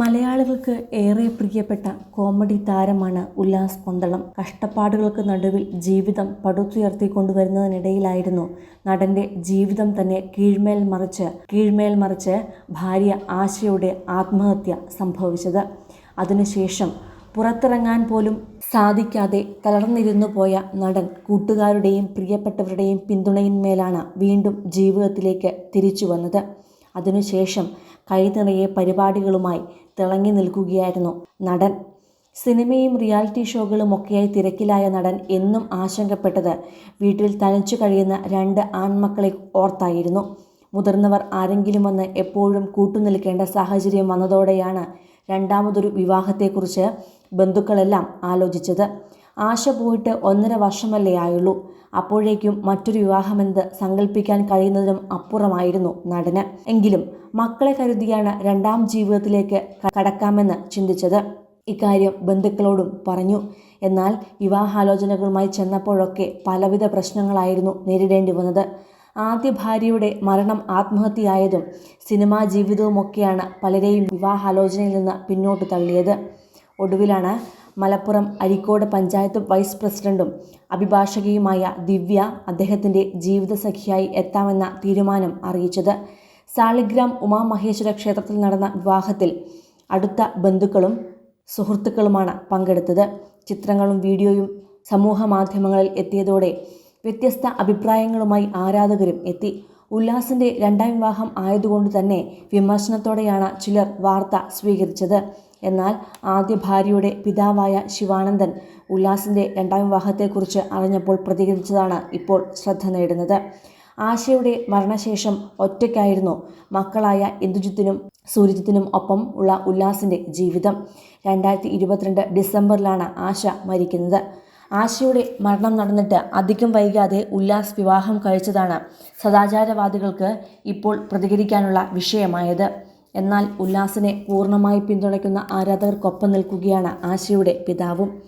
മലയാളികൾക്ക് ഏറെ പ്രിയപ്പെട്ട കോമഡി താരമാണ് ഉല്ലാസ് പന്തളം. കഷ്ടപ്പാടുകൾക്ക് നടുവിൽ ജീവിതം പടുത്തുയർത്തിക്കൊണ്ടുവരുന്നതിനിടയിലായിരുന്നു നടന്റെ ജീവിതം തന്നെ കീഴ്മേൽ മറിച്ച് കീഴ്മേൽ മറിച്ച് ഭാര്യ ആശയുടെ ആത്മഹത്യ സംഭവിച്ചത്. അതിനുശേഷം പുറത്തിറങ്ങാൻ പോലും സാധിക്കാതെ തളർന്നിരുന്നു പോയ നടൻ കൂട്ടുകാരുടെയും പ്രിയപ്പെട്ടവരുടെയും പിന്തുണയിന്മേലാണ് വീണ്ടും ജീവിതത്തിലേക്ക് തിരിച്ചു വന്നത്. അതിനുശേഷം കൈനിറയെ പരിപാടികളുമായി തിളങ്ങി നിൽക്കുകയായിരുന്നു നടൻ. സിനിമയും റിയാലിറ്റി ഷോകളും ഒക്കെയായി തിരക്കിലായ നടൻ എന്നും ആശങ്കപ്പെട്ടത് വീട്ടിൽ തനിച്ചു കഴിയുന്ന രണ്ട് ആൺമക്കളെ ഓർത്തായിരുന്നു. മുതിർന്നവർ ആരെങ്കിലും വന്ന് എപ്പോഴും കൂട്ടുനിൽക്കേണ്ട സാഹചര്യം വന്നതോടെയാണ് രണ്ടാമതൊരു വിവാഹത്തെക്കുറിച്ച് ബന്ധുക്കളെല്ലാം ആലോചിച്ചത്. ആശ പോയിട്ട് ഒന്നര വർഷമല്ലേ ആയുള്ളൂ. അപ്പോഴേക്കും മറ്റൊരു വിവാഹമെന്ത് സങ്കല്പിക്കാൻ കഴിയുന്നതിനും അപ്പുറമായിരുന്നു നടന്. എങ്കിലും മക്കളെ കരുതിയാണ് രണ്ടാം ജീവിതത്തിലേക്ക് കടക്കാമെന്ന് ചിന്തിച്ചത്. ഇക്കാര്യം ബന്ധുക്കളോടും പറഞ്ഞു. എന്നാൽ വിവാഹാലോചനകളുമായി ചെന്നപ്പോഴൊക്കെ പലവിധ പ്രശ്നങ്ങളായിരുന്നു നേരിടേണ്ടി വന്നത്. ആദ്യ ഭാര്യയുടെ മരണം ആത്മഹത്യയായതും സിനിമാ ജീവിതവുമൊക്കെയാണ് പലരെയും വിവാഹാലോചനയിൽ നിന്ന് പിന്നോട്ട് തള്ളിയത്. ഒടുവിലാണ് മലപ്പുറം അരിക്കോട് പഞ്ചായത്ത് വൈസ് പ്രസിഡന്റും അഭിഭാഷകയുമായ ദിവ്യ അദ്ദേഹത്തിന്റെ ജീവിതസഖിയായി എത്താമെന്ന തീരുമാനം അറിയിച്ചത്. സാളിഗ്രാം ഉമാമഹേശ്വര ക്ഷേത്രത്തിൽ നടന്ന വിവാഹത്തിൽ അടുത്ത ബന്ധുക്കളും സുഹൃത്തുക്കളുമാണ് പങ്കെടുത്തത്. ചിത്രങ്ങളും വീഡിയോയും സമൂഹ മാധ്യമങ്ങളിൽ എത്തിയതോടെ വ്യത്യസ്ത അഭിപ്രായങ്ങളുമായി ആരാധകരും എത്തി. ഉല്ലാസിന്റെ രണ്ടാം വിവാഹം ആയതുകൊണ്ട് തന്നെ വിമർശനത്തോടെയാണ് ചിലർ വാർത്ത സ്വീകരിച്ചത്. എന്നാൽ ആദ്യ ഭാര്യയുടെ പിതാവായ ശിവാനന്ദൻ ഉല്ലാസിന്റെ രണ്ടാം വിവാഹത്തെക്കുറിച്ച് അറിഞ്ഞപ്പോൾ പ്രതികരിച്ചതാണ് ഇപ്പോൾ ശ്രദ്ധ നേടുന്നത്. ആശയുടെ മരണശേഷം ഒറ്റയ്ക്കായിരുന്നു മക്കളായ ഇന്ദുജിത്തിനും സൂര്യജിത്തിനും ഒപ്പം ഉള്ള ഉല്ലാസിന്റെ ജീവിതം. രണ്ടായിരത്തി ഇരുപത്തിരണ്ട് ഡിസംബറിലാണ് ആശ മരിക്കുന്നത്. ആശയുടെ മരണം നടന്നിട്ട് അധികം വൈകാതെ ഉല്ലാസ് വിവാഹം കഴിച്ചതാണ് സദാചാരവാദികൾക്ക് ഇപ്പോൾ പ്രതികരിക്കാനുള്ള വിഷയമായത്. എന്നാൽ ഉല്ലാസിനെ പൂർണമായി പിന്തുണയ്ക്കുന്ന ആരാധകർക്കൊപ്പം നിൽക്കുകയാണ് ആശയുടെ പിതാവും.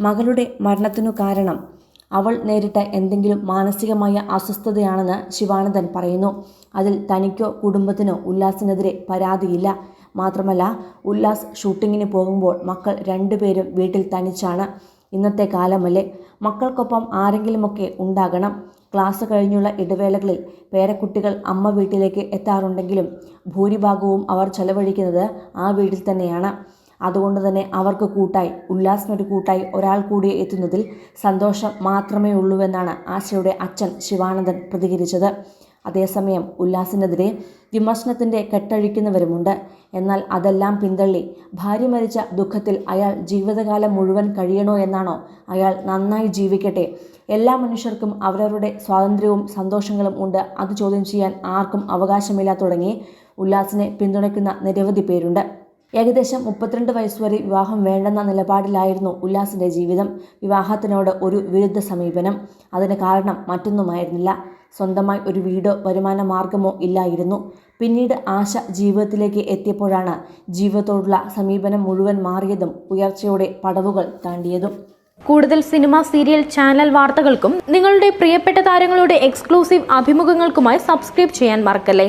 മകളുടെ മരണത്തിനു കാരണം അവൾ നേരിട്ട എന്തെങ്കിലും മാനസികമായ അസ്വസ്ഥതയാണെന്ന് ശിവാനന്ദൻ പറയുന്നു. അതിൽ തനിക്കോ കുടുംബത്തിനോ ഉല്ലാസിനെതിരെ പരാതിയില്ല. മാത്രമല്ല ഉല്ലാസ് ഷൂട്ടിങ്ങിന് പോകുമ്പോൾ മക്കൾ രണ്ടുപേരും വീട്ടിൽ തനിച്ചാണ്. ഇന്നത്തെ കാലമല്ലേ? മക്കൾക്കൊപ്പം ആരെങ്കിലുമൊക്കെ ഉണ്ടാകണം. ക്ലാസ് കഴിഞ്ഞുള്ള ഇടവേളകളിൽ പേരക്കുട്ടികൾ അമ്മ വീട്ടിലേക്ക് എത്താറുണ്ടെങ്കിലും ഭൂരിഭാഗവും അവർ ചെലവഴിക്കുന്നത് ആ വീട്ടിൽ തന്നെയാണ്. അതുകൊണ്ട് തന്നെ അവർക്ക് കൂട്ടായി ഉല്ലാസിനൊരു കൂട്ടായി ഒരാൾ കൂടി എത്തുന്നതിൽ സന്തോഷം മാത്രമേ ഉള്ളൂവെന്നാണ് ആശയുടെ അച്ഛൻ ശിവാനന്ദൻ പ്രതികരിച്ചത്. അതേസമയം ഉല്ലാസിനെതിരെ വിമർശനത്തിന്റെ കെട്ടഴിക്കുന്നവരുമുണ്ട്. എന്നാൽ അതെല്ലാം പിന്തള്ളി. ഭാര്യ മരിച്ച ദുഃഖത്തിൽ അയാൾ ജീവിതകാലം മുഴുവൻ കഴിയണോ എന്നാണോ അയാൾ നന്നായി ജീവിക്കട്ടെ. എല്ലാ മനുഷ്യർക്കും അവരവരുടെ സ്വാതന്ത്ര്യവും സന്തോഷങ്ങളും ഉണ്ട്. അത് ചോദ്യം ചെയ്യാൻ ആർക്കും അവകാശമില്ല തുടങ്ങി ഉല്ലാസിനെ പിന്തുണയ്ക്കുന്ന നിരവധി പേരുണ്ട്. ഏകദേശം മുപ്പത്തിരണ്ട് വയസ്സുവരെ വിവാഹം വേണ്ടെന്ന നിലപാടിലായിരുന്നു ഉല്ലാസിന്റെ ജീവിതം. വിവാഹത്തിനോട് ഒരു വിരുദ്ധ സമീപനം. അതിന് കാരണം മറ്റൊന്നുമായിരുന്നില്ല. സ്വന്തമായി ഒരു വീടോ വരുമാന മാർഗമോ ഇല്ലായിരുന്നു. പിന്നീട് ആശ ജീവിതത്തിലേക്ക് എത്തിയപ്പോഴാണ് ജീവിതത്തോടുള്ള സമീപനം മുഴുവൻ മാറിയതും ഉയർച്ചയോടെ പടവുകൾ താണ്ടിയതും. കൂടുതൽ സിനിമ സീരിയൽ ചാനൽ വാർത്തകൾക്കും നിങ്ങളുടെ പ്രിയപ്പെട്ട താരങ്ങളുടെ എക്സ്ക്ലൂസീവ് അഭിമുഖങ്ങൾക്കുമായി സബ്സ്ക്രൈബ് ചെയ്യാൻ മറക്കല്ലേ?